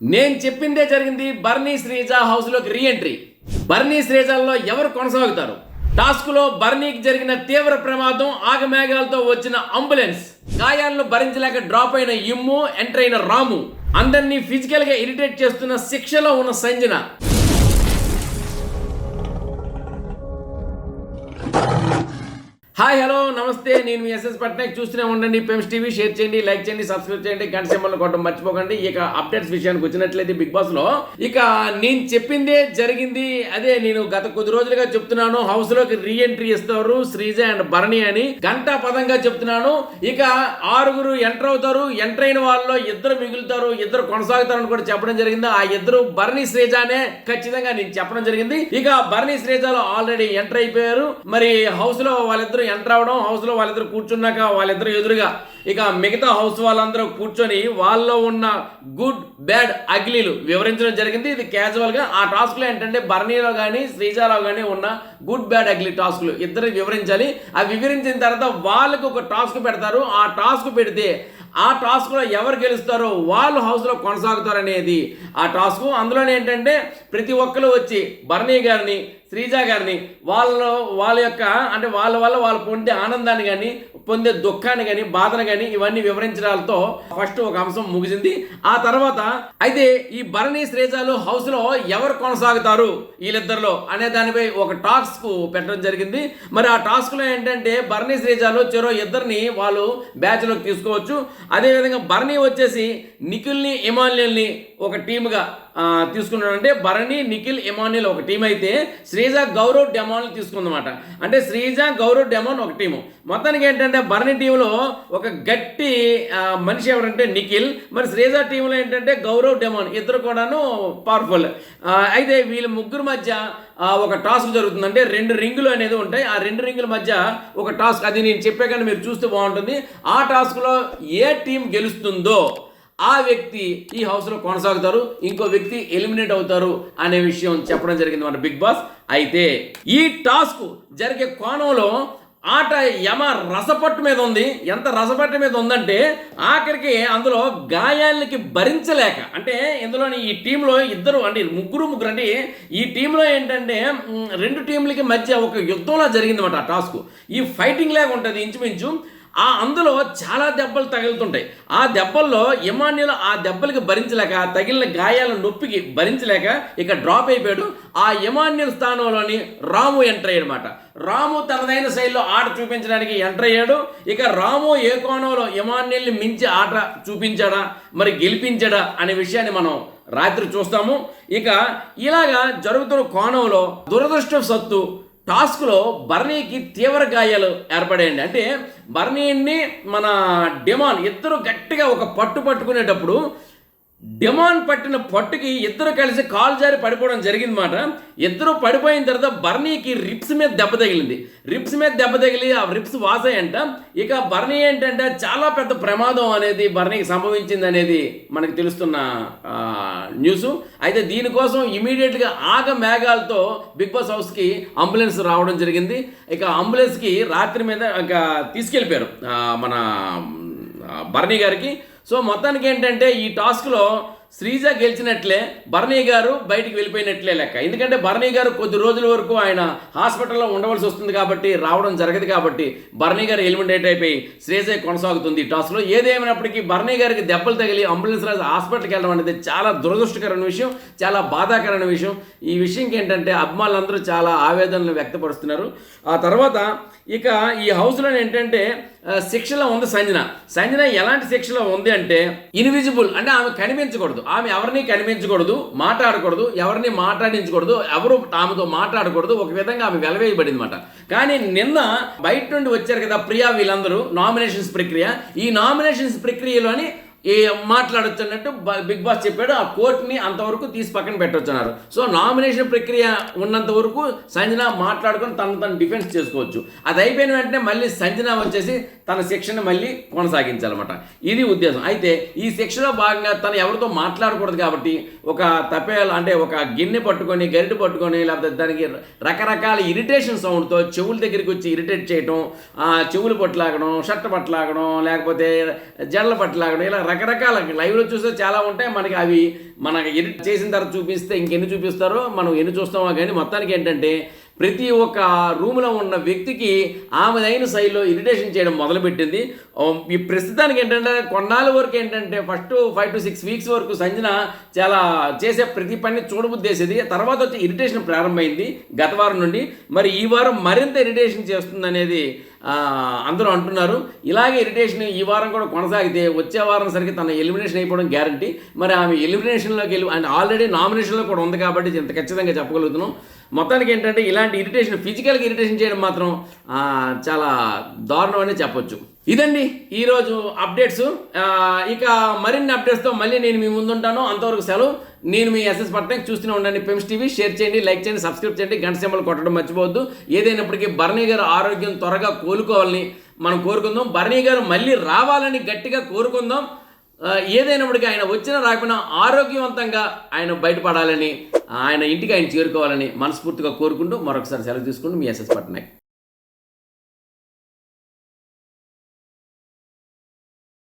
నేను చెప్పిందే జరిగింది బర్నీ శ్రీజ హౌస్లోకి రీఎంట్రీ బర్నీ శ్రీజల్లో ఎవరు కొనసాగుతారు? టాస్క్లో బర్నీకి జరిగిన తీవ్ర ప్రమాదం ఆగమేఘాలతో వచ్చిన అంబులెన్స్. గాయాలను భరించలేక డ్రాప్ అయిన ఇమ్ము ఎంటర్ అయిన రాము. అందరినీ ఫిజికల్గా ఇరిటేట్ చేస్తున్న శిక్షలో ఉన్న సంజన. హాయ్ హలో నమస్తే. నేను మీ ఎస్ఎస్ పట్నాయక్. చూస్తూనే ఉండండి. పెమ్స్ టీవీ షేర్ చేయండి లైక్ చేయండి సబ్స్క్రైబ్ చేయండి. గంట సింబల్ కొట్టడం మర్చిపోకండి. ఇక అప్డేట్స్ విషయానికి వచ్చినట్లయితే బిగ్ బాస్లో ఇక నేను చెప్పిందే జరిగింది. అదే నేను గత కొద్ది రోజులుగా చెప్తున్నాను. హౌస్లోకి రీ ఎంట్రీ ఇస్తారు శ్రీజ అండ్ భరణి అని. గంట పదంగా చెప్తున్నాను. ఇక ఆరుగురు ఎంటర్ అవుతారు. ఎంటర్ అయిన వాళ్ళలో ఇద్దరు మిగులుతారు. ఇద్దరు కొనసాగుతారని కూడా చెప్పడం జరిగింది. ఆ ఇద్దరు భరణి శ్రీజానే ఖచ్చితంగా నేను చెప్పడం జరిగింది. ఇక భరణి శ్రీజాలో ఆల్రెడీ ఎంటర్ అయిపోయారు. మరి హౌస్లో వాళ్ళిద్దరు ఎంటర్ అవడం హౌస్లో వాళ్ళిద్దరు కూర్చున్నాక వాళ్ళిద్దరు ఎదురుగా ఇక మిగతా హౌస్ వాళ్ళందరూ కూర్చొని వాళ్ళలో ఉన్న గుడ్ బ్యాడ్ అగ్లీలు వివరించడం జరిగింది. ఇది క్యాజువల్గా ఆ టాస్క్లో ఏంటంటే బర్నీలో కానీ శ్రీజాలో కానీ ఉన్న గుడ్ బ్యాడ్ అగ్లీ టాస్క్లు ఇద్దరు వివరించాలి. అవి వివరించిన తర్వాత వాళ్ళకు ఒక టాస్క్ పెడతారు. ఆ టాస్క్ పెడితే ఆ టాస్క్లో ఎవరు గెలుస్తారో వాళ్ళు హౌస్లో కొనసాగుతారనేది ఆ టాస్క్. అందులో ఏంటంటే ప్రతి ఒక్కరు వచ్చి బర్నీ గారిని శ్రీజ గారిని వాళ్ళ వాళ్ళ యొక్క అంటే వాళ్ళ వల్ల వాళ్ళు పొందే ఆనందాన్ని కానీ పొందే దుఃఖాన్ని కానీ బాధను కానీ ఇవన్నీ వివరించడాలతో ఫస్ట్ ఒక అంశం ముగిసింది. ఆ తర్వాత అయితే ఈ భరణి శ్రీజాలు హౌస్లో ఎవరు కొనసాగుతారు వీళ్ళిద్దరిలో అనే దానిపై ఒక టాస్క్ పెట్టడం జరిగింది. మరి ఆ టాస్క్లో ఏంటంటే భరణి శ్రీజాలు చెరో ఇద్దరిని వాళ్ళు బ్యాచ్లోకి తీసుకోవచ్చు. అదేవిధంగా భరణి వచ్చేసి నిఖిల్ని ఇమాన్యుల్ని ఒక టీముగా తీసుకున్నాడంటే భరణి నిఖిల్ ఎమాన్యుల్ ఒక టీం అయితే శ్రీజ గౌరవ్ డెమాన్ తీసుకుందన్నమాట. అంటే శ్రీజ గౌరవ్ డెమాన్ ఒక టీము మొత్తానికి ఏంటంటే భరణి టీంలో ఒక గట్టి మనిషి ఎవరంటే నిఖిల్. మరి శ్రీజ టీంలో ఏంటంటే గౌరవ్ డెమాన్. ఇద్దరు కూడాను పవర్ఫుల్ అయితే వీళ్ళ ముగ్గురు మధ్య ఒక టాస్క్ జరుగుతుంది అంటే రెండు రింగులు అనేది ఉంటాయి. ఆ రెండు రింగుల మధ్య ఒక టాస్క్ అది నేను చెప్పే కానీ మీరు చూస్తే బాగుంటుంది. ఆ టాస్క్లో ఏ టీం గెలుస్తుందో. ఆ వ్యక్తి ఈ హౌస్లో కొనసాగుతారు ఇంకో వ్యక్తి ఎలిమినేట్ అవుతారు అనే విషయం చెప్పడం జరిగింది మన బిగ్ బాస్. అయితే ఈ టాస్క్ జరిగే కోణంలో ఆట యమ రసపట్టు మీద ఉంది. ఎంత రసపట్టు మీద ఉందంటే ఆఖరికి అందులో గాయాలకి భరించలేక అంటే ఇందులోని ఈ టీంలో ఇద్దరు అంటే ముగ్గురు ముగ్గురు అంటే ఈ టీంలో ఏంటంటే రెండు టీంలకి మధ్య ఒక యుద్ధంలా జరిగిందన్నమాట ఆ టాస్క్ ఈ ఫైటింగ్ లాగా ఉంటుంది. ఇంచుమించు ఆ అందులో చాలా దెబ్బలు తగులుతుంటాయి. ఆ దెబ్బల్లో ఇమాన్యులు ఆ దెబ్బలకి భరించలేక తగిలిన గాయాల నొప్పికి భరించలేక ఇక డ్రాప్ అయిపోయాడు. ఆ ఇమాన్యుల్ స్థానంలోని రాము ఎంటర్ అయ్యాడు రాము తనదైన శైలిలో ఆట చూపించడానికి ఎంటర్ అయ్యాడు. ఇక రాము ఏ కోణంలో ఇమాన్యుల్ని మించి ఆట చూపించాడా మరి గెలిపించాడా అనే విషయాన్ని మనం రాత్రి చూస్తాము. ఇక ఇలాగా జరుగుతున్న కోణంలో దురదృష్టవసత్తు టాస్క్లో బర్నీకి తీవ్ర గాయాలు ఏర్పడాయండి. అంటే బర్నీని మన డెమాన్ ఇద్దరు గట్టిగా ఒక పట్టు పట్టుకునేటప్పుడు డిమాన్ పట్టిన పట్టుకి ఇద్దరు కలిసి కాలు జారి పడిపోవడం జరిగింది మాట. ఇద్దరు పడిపోయిన తర్వాత బర్నీకి రిప్స్ మీద దెబ్బ తగిలింది. రిప్స్ మీద దెబ్బ తగిలి ఆ రిప్స్ వాసాయంట ఇక బర్నీ ఏంటంటే చాలా పెద్ద ప్రమాదం అనేది బర్నీకి సంభవించింది అనేది మనకు తెలుస్తున్న న్యూస్. అయితే దీనికోసం ఇమీడియట్గా ఆగ మేఘాలతో బిగ్ బాస్ హౌస్కి అంబులెన్స్ రావడం జరిగింది. ఇక అంబులెన్స్కి రాత్రి మీద ఇక తీసుకెళ్ళిపోయారు మన ఆ, బర్నీ గారికి. సో మొత్తానికి ఏంటంటే ఈ టాస్క్లో శ్రీజ గెలిచినట్లే భరణి గారు బయటికి వెళ్ళిపోయినట్లే లెక్క. ఎందుకంటే భరణి గారు కొద్ది రోజుల వరకు ఆయన హాస్పిటల్లో ఉండవలసి వస్తుంది కాబట్టి రావడం జరగదు కాబట్టి భరణి గారు ఎలిమినేట్ అయిపోయి శ్రీజ కొనసాగుతుంది ఈ టాస్క్లో ఏదేమైనప్పటికీ భరణి గారికి దెబ్బలు తగిలి అంబులెన్స్ రాజు హాస్పిటల్కి వెళ్ళడం అనేది చాలా దురదృష్టకరమైన విషయం చాలా బాధాకరమైన విషయం. ఈ విషయంకి ఏంటంటే అభిమానులందరూ చాలా ఆవేదనలు వ్యక్తపరుస్తున్నారు. ఆ తర్వాత ఇక ఈ హౌస్లో ఏంటంటే శిక్షలో ఉంది సంజన. సంజన ఎలాంటి శిక్షలో ఉంది అంటే ఇన్విజిబుల్ అంటే ఆమె కనిపించకూడదు. ఆమె ఎవరిని కనిపించకూడదు మాట్లాడకూడదు ఎవరిని మాట్లాడించకూడదు ఎవరు ఆమెతో మాట్లాడకూడదు ఒక విధంగా ఆమె వెలవేయబడింది అనమాట కానీ నిన్న బయట నుండి వచ్చారు కదా ప్రియా వీళ్ళందరూ నామినేషన్స్ ప్రక్రియ. ఈ నామినేషన్స్ ప్రక్రియలోని ఏ మాట్లాడొచ్చన్నట్టు బిగ్ బాస్ చెప్పాడు. ఆ కోర్టుని అంతవరకు తీసి పక్కన పెట్టొచ్చు అన్నారు సో నామినేషన్ ప్రక్రియ ఉన్నంత వరకు సంజన మాట్లాడుకొని తను తను డిఫెన్స్ చేసుకోవచ్చు. అది అయిపోయిన వెంటనే మళ్ళీ సంజన వచ్చేసి తన శిక్షణ మళ్ళీ కొనసాగించాలన్నమాట. ఇది ఉద్దేశం. అయితే ఈ శిక్షలో భాగంగా తను ఎవరితో మాట్లాడకూడదు కాబట్టి ఒక తపేల అంటే ఒక గిన్నె పట్టుకొని గరిటె పట్టుకొని లేకపోతే దానికి రకరకాల ఇరిటేషన్ సౌండ్తో చెవుల దగ్గరికి వచ్చి ఇరిటేట్ చేయటం చెవులు పట్టులాగడం షర్ట్ పట్టులాగడం లేకపోతే జడల పట్టులాగడం ఇలా రకరకాల లైవ్లో చూస్తే చాలా ఉంటాయి. మనకి అవి మనకి ఎడిట్ చేసిన తర్వాత చూపిస్తే ఇంకెన్ని చూపిస్తారో మనం ఎన్ని చూస్తామో కానీ మొత్తానికి ఏంటంటే ప్రతి ఒక్క రూమ్లో ఉన్న వ్యక్తికి ఆమెదైన శైలిలో ఇరిటేషన్ చేయడం మొదలుపెట్టింది. ఈ ప్రస్తుతానికి ఏంటంటే కొన్నాళ్ళ వరకు ఏంటంటే first five to six weeks వరకు సంజన చాలా చేసే ప్రతి పని చూడబుద్దేసేది తర్వాత వచ్చి ఇరిటేషన్ ప్రారంభమైంది గత వారం నుండి. మరి ఈ వారం మరింత ఇరిటేషన్ చేస్తుంది అనేది అందరూ అంటున్నారు ఇలాగే ఇరిటేషన్ ఈ వారం కూడా కొనసాగితే వచ్చే వారం సరికి తన ఎలిమినేషన్ అయిపోవడం గ్యారంటీ మరి ఆమె ఎలిమినేషన్లోకి వెళ్ళి అండ్ ఆల్రెడీ నామినేషన్లో కూడా ఉంది కాబట్టి ఇంత ఖచ్చితంగా చెప్పగలుగుతున్నాం. మొత్తానికి ఏంటంటే ఇలాంటి ఇరిటేషన్ ఫిజికల్గా ఇరిటేషన్ చేయడం మాత్రం చాలా దారుణం అనే చెప్పొచ్చు. ఇదండి ఈరోజు అప్డేట్స్. ఇక మరిన్ని అప్డేట్స్తో మళ్ళీ నేను మీ ముందుంటాను అంతవరకు సెలవు. నేను మీ ఎస్ఎస్ పట్నాయక్ చూస్తూనే ఉండండి. పెమ్స్ టీవీ షేర్ చేయండి లైక్ చేయండి సబ్స్క్రైబ్ చేయండి. గంట సింబల్ కొట్టడం మర్చిపోవద్దు. ఏదైనప్పటికీ భరణి గారు ఆరోగ్యం త్వరగా కోలుకోవాలని మనం కోరుకుందాం. భరణి గారు మళ్ళీ రావాలని గట్టిగా కోరుకుందాం. ఏదైనప్పటికీ ఆయన వచ్చినా రాకపోయినా ఆరోగ్యవంతంగా ఆయన బయటపడాలని ఆయన ఇంటికి ఆయన చేరుకోవాలని మనస్ఫూర్తిగా కోరుకుంటూ మరొకసారి సెలవు తీసుకుంటూ మీ ఎస్ఎస్ పట్నాయక్